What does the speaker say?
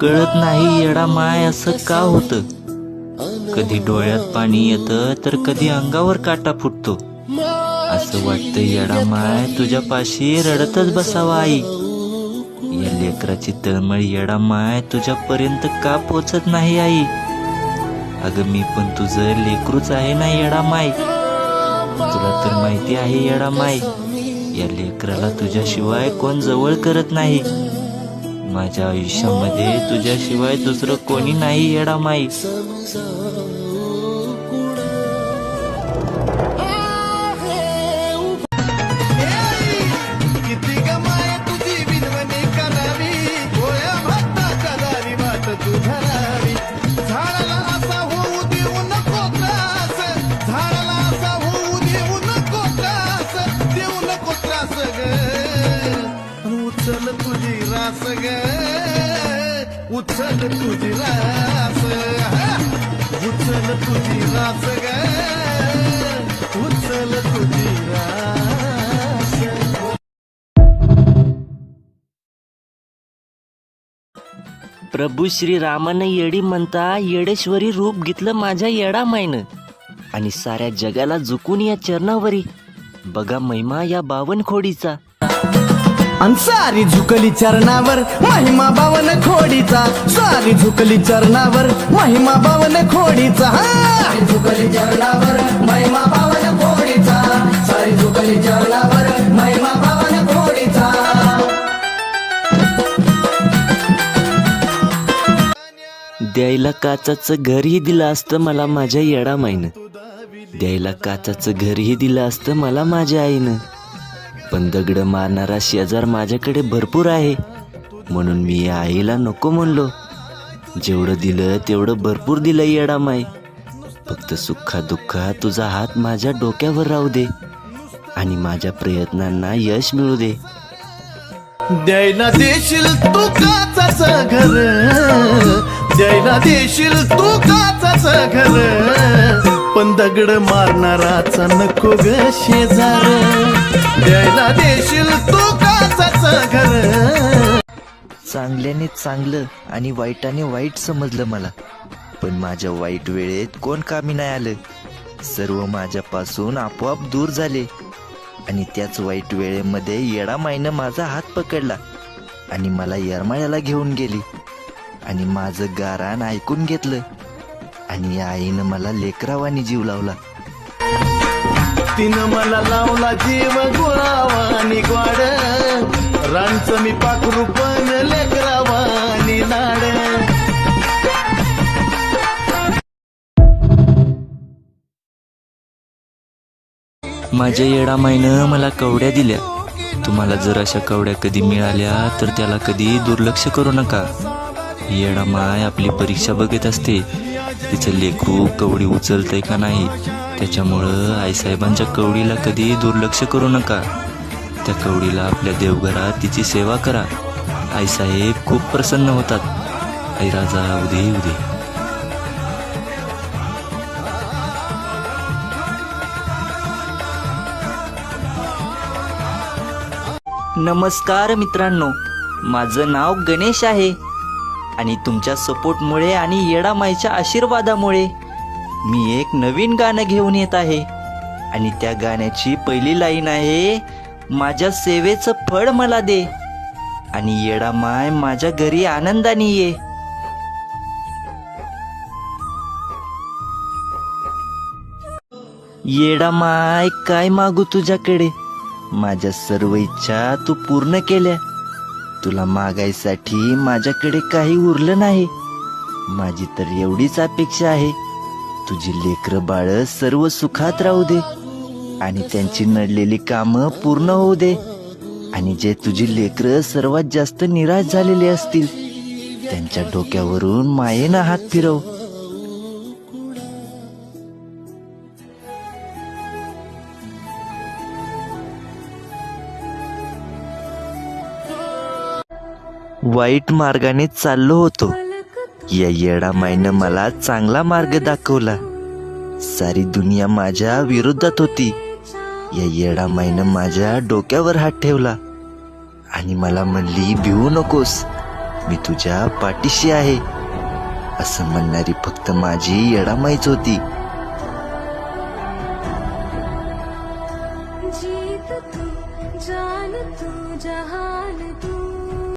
कळत नाही येडा माय असं का होतं? कधी डोळ्यात पाणी येतं तर कधी अंगावर काटा फुटतो. असं वाटतं येडा माय तुझ्या पाशी रडतच बसावा आई. या लेकराची तळमळ येडा माय तुझ्यापर्यंत का पोचत नाही आई? अगं मी पण तुझं लेकरूच आहे ना येडा माय? तुला तर माहिती आहे येडा माय या लेकराला तुझ्याशिवाय कोण जवळ करत नाही. माझ्या आयुष्यामध्ये तुझ्याशिवाय दुसरं कोणी नाही येडा माई. रास ग उचल तुझी रास. उचल तुझी रास ग. उचल तुझी रास. प्रभू श्रीरामानं येडी म्हणता येडेश्वरी रूप घेतलं माझ्या येडा मायनं आणि साऱ्या जगाला झुकून या चरणावरी. बघा महिमा या बावन खोडीचा सारी झुकली चरणावर महिमा बावन खोडीचा. सारी झुकली चरणावर महिमा बावन खोडीचा. झुकली चरणावर महिमा बावन खोडीचा. सारी झुकली चरणावर महिमा बावन खोडीचा. द्यायला काचाचं घरही दिलं असतं मला माझ्या येडा माईनं द्यायला काचाचं घरही दिलं असतं मला माझ्या आईनं. पण दगड मारणारा शेजार माझ्याकडे भरपूर आहे. म्हणून मी या आईला नको म्हणलो. जेवढं दिलं तेवढं भरपूर दिलं येडा माय फक्त सुखा दुःखा तुझा हात माझ्या डोक्यावर राहू दे आणि माझ्या प्रयत्नांना यश मिळू दे. द्यायला देशील तू काचाच घर द्यायला देशील तू काचाच घर पण दगड मारणाराचा नको ग शेजार. द्यायला देशील तू काचाच घर. चांगल्याने चांगलं आणि वाईटाने वाईट समजलं मला. पण माझ्या वाईट वेळेत कोण कामी नाही आलं. सर्व माझ्यापासून आपोआप दूर झाले. आणि त्याच वाईट वेळेमध्ये येडा माईनं माझा हात पकडला. आणि मला येरमाळ्याला घेऊन गेली. आणि माझं गारान ऐकून घेतलं. आणि या आईनं मला लेकरावानी जीव लावला. तिनं मला लावला जीव गोळावानी ग्वाड. रांच मी पाखरू पण लेकरावानी नाड. माझ्या येडा माईनं मला कवड्या दिल्या. तुम्हाला जर अशा कवड्या कधी मिळाल्या तर त्याला कधी दुर्लक्ष करू नका. येडा माय आपली परीक्षा बघत असते. तिचं लेकरू कवडी उचलतंय का नाही? त्याच्यामुळं आईसाहेबांच्या कवडीला कधी दुर्लक्ष करू नका. त्या कवडीला आपल्या देवघरात तिची सेवा करा. आईसाहेब खूप प्रसन्न होतात. आई राजा उदे उदे. नमस्कार मित्रांनो. माझं नाव गणेश आहे. आणि तुमच्या सपोर्टमुळे आणि येडामाईच्या आशीर्वादामुळे मी एक नवीन गाणं घेऊन येत आहे. आणि त्या गाण्याची पहिली लाईन आहे माझ्या सेवेचं फळ मला दे. आणि येडा माय माझ्या घरी आनंदाने ये. येडामाय काय मागू तुझ्याकडे? माझ्या सर्व इच्छा तू पूर्ण केल्या. तुला मागायसाठी माझ्याकडे काही उरलं नाही. माझी तर एवढीच अपेक्षा आहे. तुझी लेकर बाळ सर्व सुखात राहू दे. आणि त्यांची नडलेली कामं पूर्ण होऊ दे. आणि जे तुझी लेकरं सर्वात जास्त निराश झालेली असतील त्यांच्या डोक्यावरून मायेनं हात फिरव. वाईट मार्गाने चाललो होतो. या येडा माईनं मला चांगला मार्ग दाखवला. सारी दुनिया माझ्या विरोधात होती. या येडा माईनं माझ्या डोक्यावर हात ठेवला. आणि मला म्हणली भिवू नकोस. मी तुझ्या पाठीशी आहे. असं म्हणणारी फक्त माझी येडामाईच होती.